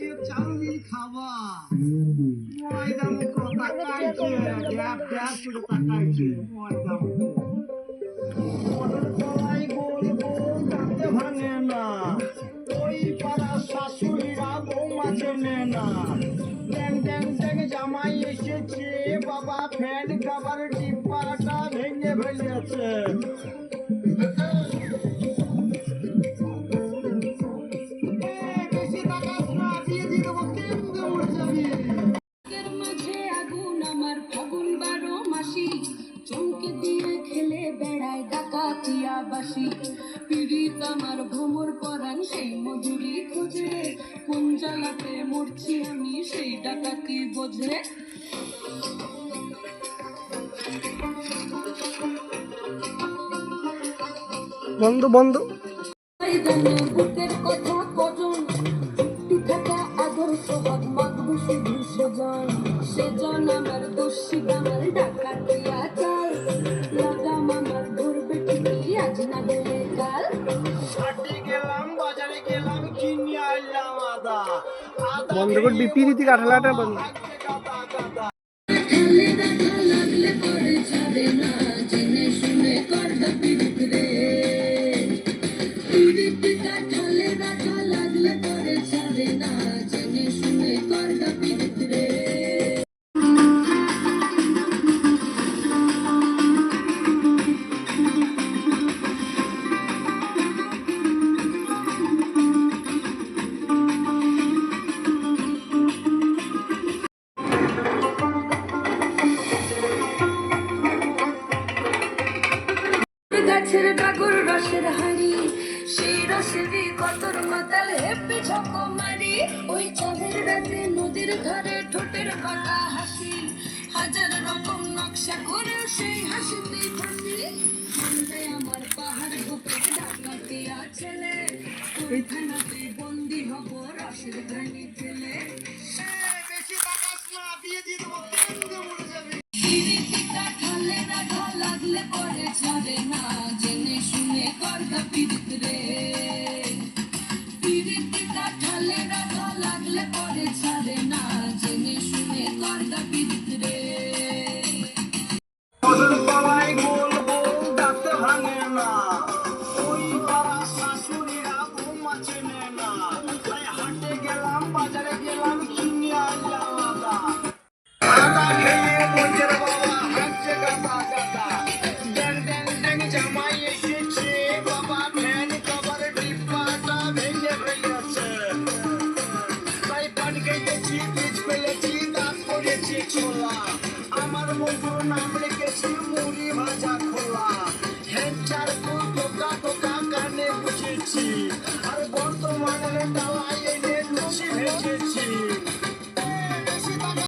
দিয়ে চাউমিন খাবা ময়দা মুখো তাকাইছে গ্যাপ গ্যাপ করে তাকাইছে ময়দা মুখো। কলাই গোল গোল দাঁতে ভাঙে বাবা ফ্যান খাবার ডিব্বাটা ভেঙে ফেলেছে। বাসি। পিড়িত আমার ভ্রমর পরাণ সেই মজুরি খোঁজে। কোন জ্বালাতে মরছি আমি সেই ডাকাতি বোঝে। বন্ধ বন্ধ। বুকের কথা কজন? আদর সোহাগ সেজন। আমার দোষী আমার ডাকাতিয়া চাল বন্ধ করবি পিরিতি কাঠালাটা বন্ধ। শুনে গাছের ডাগর রসের হাড়ি। সেই রসেরই কতর মাতাল হেপে ছক মারি। ওই চাঁদের রাতে নদীর ধারে ঠোঁটের বাঁকা হাসি। হাজার রকম নকশা করে সেই হাসিতে ফাঁসি। আমার পাহাড় বুকে ডাকাতিয়া ছেলে লাগলে পরে ছাড়ে না জেনে শুনে করগা পিরিত রে। এখন নাম রেখেছি মুড়ি ভাজা আর বর্তমানে